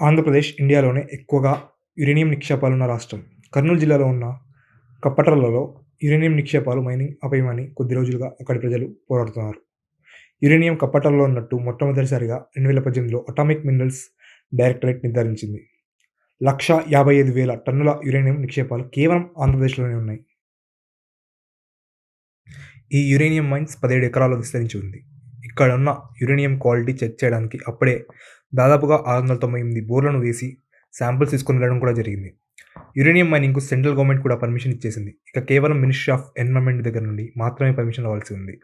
ఆంధ్రప్రదేశ్ ఇండియాలోనే ఎక్కువగా యురేనియం నిక్షేపాలున్న రాష్ట్రం. కర్నూలు జిల్లాలో ఉన్న కప్పట్రలలో యురేనియం నిక్షేపాలు మైనింగ్ ఆపేయమని కొద్ది రోజులుగా అక్కడి ప్రజలు పోరాడుతున్నారు. యురేనియం కప్పట్రలలో ఉన్నట్టు మొట్టమొదటిసారిగా రెండు వేల పద్దెనిమిదిలో అటామిక్ మినరల్స్ డైరెక్టరేట్ నిర్ధారించింది. లక్ష యాభై ఐదు వేల టన్నుల యురేనియం నిక్షేపాలు కేవలం ఆంధ్రప్రదేశ్లోనే ఉన్నాయి. ఈ యురేనియం మైన్స్ పదిహేడు ఎకరాల్లో విస్తరించి ఉంది. ఇక్కడ ఉన్న యురేనియం క్వాలిటీ చెక్ చేయడానికి అప్పుడే దాదాపుగా ఆరు వందల తొంభై ఎనిమిది బోర్లను వేసి శాంపిల్స్ తీసుకొని వెళ్ళడం కూడా జరిగింది. యురేనియం మైనింగ్కు సెంట్రల్ గవర్నమెంట్ కూడా పర్మిషన్ ఇచ్చేసింది. ఇక కేవలం మినిస్ట్రీ ఆఫ్ ఎన్విరాన్మెంట్ దగ్గర నుండి మాత్రమే పర్మిషన్ అవ్వాల్సి ఉంది.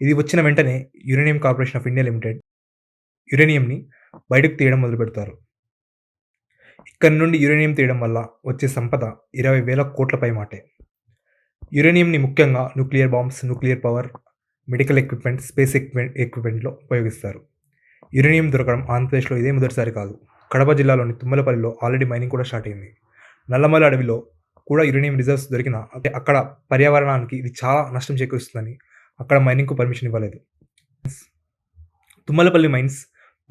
ఇది వచ్చిన వెంటనే Uranium Corporation of India Limited యురేనియంని బయటకు తీయడం మొదలుపెడతారు. ఇక్కడి నుండి యురేనియం తీయడం వల్ల వచ్చే సంపద ఇరవై వేల కోట్లపై మాటే యురేనియంని ముఖ్యంగా nuclear bombs, nuclear power, medical equipment, space ఎక్విప్మెంట్లో ఉపయోగిస్తారు. యురేనియం దొరకడం ఆంధ్రప్రదేశ్లో ఇదే మొదటిసారి కాదు. కడప జిల్లాలోని తుమ్మలపల్లిలో ఆల్రెడీ మైనింగ్ కూడా స్టార్ట్ అయింది. నల్లమల అడవిలో కూడా యురేనియం రిజర్వ్స్ దొరికిన అక్కడ పర్యావరణానికి ఇది చాలా నష్టం చేకూరుస్తుందని అక్కడ మైనింగ్కు పర్మిషన్ ఇవ్వలేదు. తుమ్మలపల్లి మైన్స్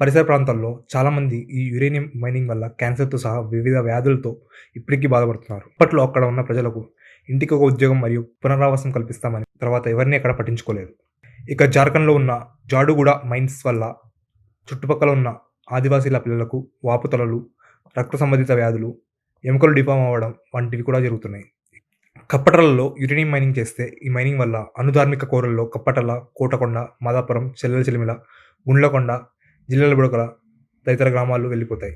పరిసర ప్రాంతాల్లో చాలామంది ఈ యురేనియం మైనింగ్ వల్ల క్యాన్సర్తో సహా వివిధ వ్యాధులతో ఇప్పటికీ బాధపడుతున్నారు. అప్పట్లో అక్కడ ఉన్న ప్రజలకు ఇంటికి ఒక ఉద్యోగం మరియు పునరావాసం కల్పిస్తామని తర్వాత ఎవరిని అక్కడ పట్టించుకోలేదు. ఇక జార్ఖండ్లో ఉన్న జాడుగూడ మైన్స్ వల్ల చుట్టుపక్కల ఉన్న ఆదివాసీల పిల్లలకు వాపుతలలు, రక్త సంబంధిత వ్యాధులు, ఎముకలు డిఫామ్ అవ్వడం వంటివి కూడా జరుగుతున్నాయి. కప్పటలలో యురేనియం మైనింగ్ చేస్తే ఈ మైనింగ్ వల్ల అనుధార్మిక కోరల్లో కప్పటల కోటకొండ, మాదాపురం, చెల్లెల చెలిమిల గుండ్లకొండ, జిల్లెలబుడకల తదితర గ్రామాలు వెళ్ళిపోతాయి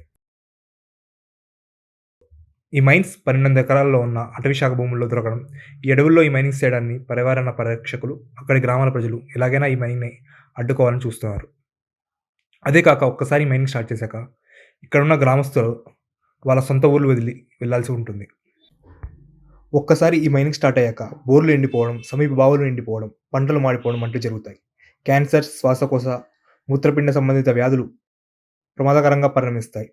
ఈ మైన్స్ పన్నెండు ఎకరాల్లో ఉన్న అటవీశాఖ భూముల్లో దొరకడం, ఈ అడవుల్లో ఈ మైనింగ్ చేయడాన్ని పర్యావరణ పరిరక్షకులు, అక్కడి గ్రామాల ప్రజలు ఎలాగైనా ఈ మైనింగ్ని అడ్డుకోవాలని చూస్తున్నారు. అదే కాక ఒక్కసారి మైనింగ్ స్టార్ట్ చేశాక ఇక్కడున్న గ్రామస్తులు వాళ్ళ సొంత ఊర్లు వదిలి వెళ్ళాల్సి ఉంటుంది. ఒక్కసారి ఈ మైనింగ్ స్టార్ట్ అయ్యాక బోర్లు ఎండిపోవడం, సమీప బావులు ఎండిపోవడం, పంటలు మాడిపోవడం వంటివి జరుగుతాయి. క్యాన్సర్, శ్వాసకోశ, మూత్రపిండ సంబంధిత వ్యాధులు ప్రమాదకరంగా పరిణమిస్తాయి.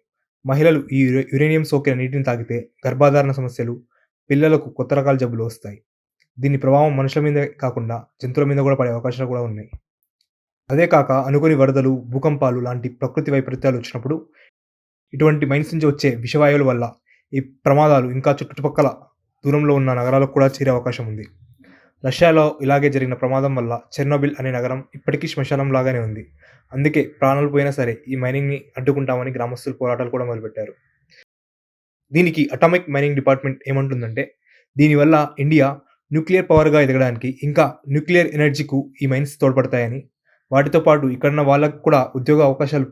మహిళలు ఈ యురేనియం సోకిన నీటిని తాగితే గర్భధారణ సమస్యలు, పిల్లలకు కొత్త రకాల జబ్బులు వస్తాయి. దీని ప్రభావం మనుషుల మీదే కాకుండా జంతువుల మీద కూడా పడే అవకాశాలు కూడా ఉన్నాయి. అదే కాక అనుకుని వరదలు, భూకంపాలు లాంటి ప్రకృతి వైపరీత్యాలు వచ్చినప్పుడు ఇటువంటి మైన్స్ నుంచి వచ్చే విషవాయువుల వల్ల ఈ ప్రమాదాలు ఇంకా చుట్టుపక్కల దూరంలో ఉన్న నగరాలకు కూడా చేరే అవకాశం ఉంది. రష్యాలో ఇలాగే జరిగిన ప్రమాదం వల్ల చెర్నోబిల్ అనే నగరం ఇప్పటికీ శ్మశానం లాగానే ఉంది. అందుకే ప్రాణాలు పోయినా సరే ఈ మైనింగ్ని అడ్డుకుంటామని గ్రామస్తులు పోరాటాలు కూడా మొదలుపెట్టారు. దీనికి అటామిక్ మైనింగ్ డిపార్ట్మెంట్ ఏమంటుందంటే దీనివల్ల ఇండియా న్యూక్లియర్ పవర్గా ఎదగడానికి ఇంకా న్యూక్లియర్ ఎనర్జీకు ఈ మైన్స్ తోడ్పడతాయని, వాటితో పాటు ఇక్కడున్న వాళ్ళకు కూడా ఉద్యోగ అవకాశాలు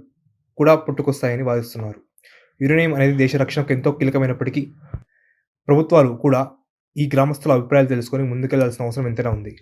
కూడా పుట్టుకొస్తాయని వాదిస్తున్నారు. యురేనియం అనేది దేశ రక్షణకు ఎంతో కీలకమైనప్పటికీ ప్రభుత్వాలు కూడా ఈ గ్రామస్తుల అభిప్రాయాలు తెలుసుకొని ముందుకెళ్ళాల్సిన అవసరం ఎంతైనా ఉంది.